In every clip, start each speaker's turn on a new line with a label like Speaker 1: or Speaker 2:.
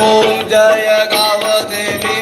Speaker 1: ओम जय गाव देवी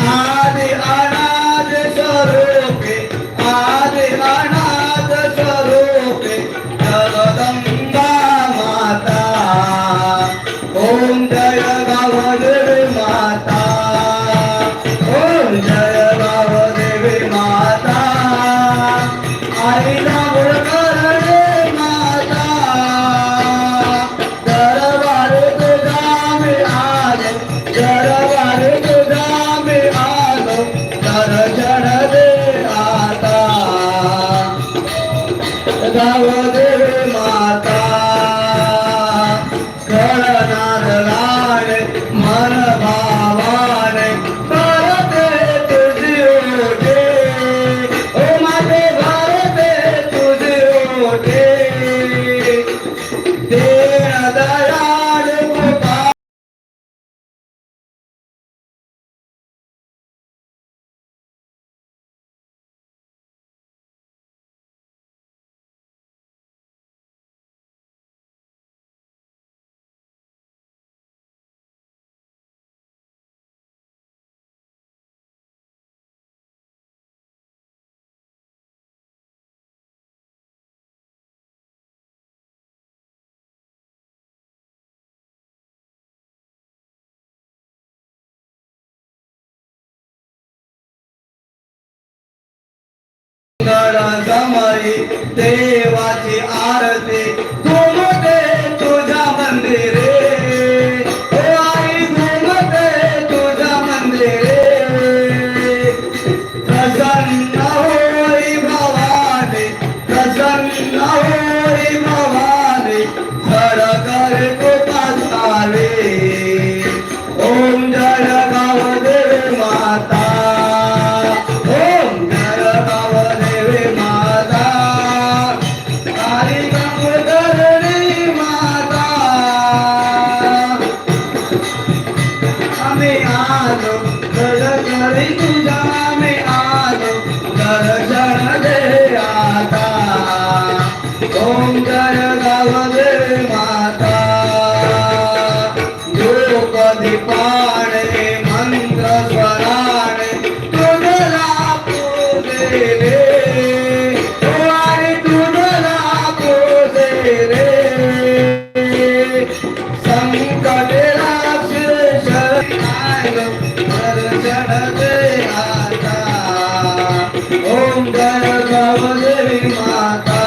Speaker 1: माता.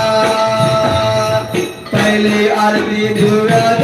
Speaker 1: पहली आरती दुर्गा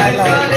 Speaker 1: Bye.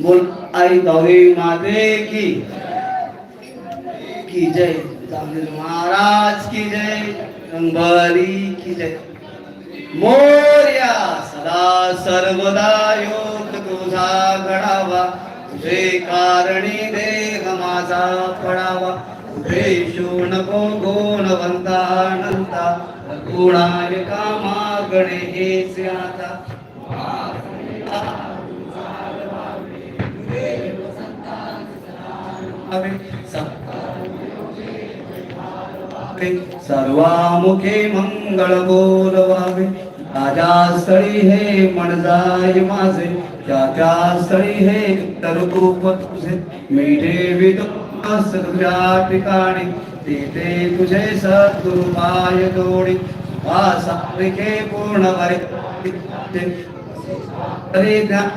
Speaker 1: बोल
Speaker 2: आई गौरी माते की की जय महाराज की जय रंगबारी की जय मोर्या सदा सर्वदा योग तुझा घडावा तुझे कारणी देह माझा पडावा नको गुणवंता नंता गुणाय कामा गणे सर्वामुखे मंगळ बोलवावे राजा स्थळी हे मन जाय माझे त्या स्थळी हे तरुप तुझे मेढे सगळ्या ठिकाणी तिथे तुझे सद्गुरु माय दोडी वासांबिके पूर्ण वरे तरी ज्ञान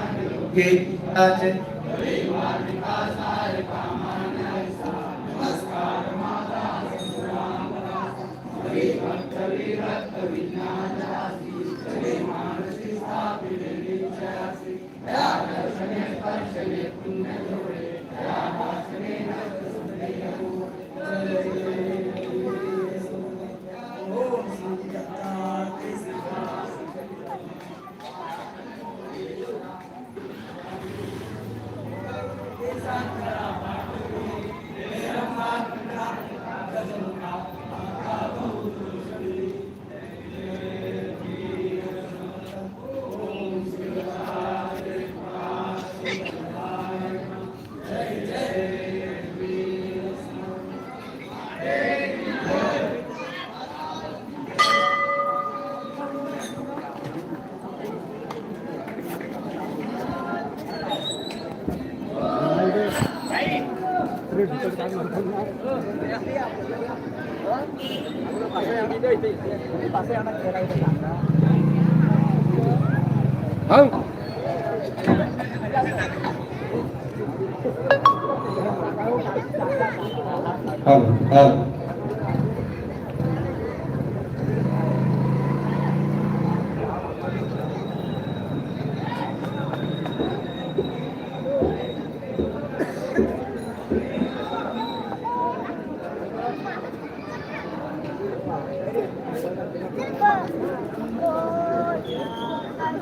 Speaker 1: हो हो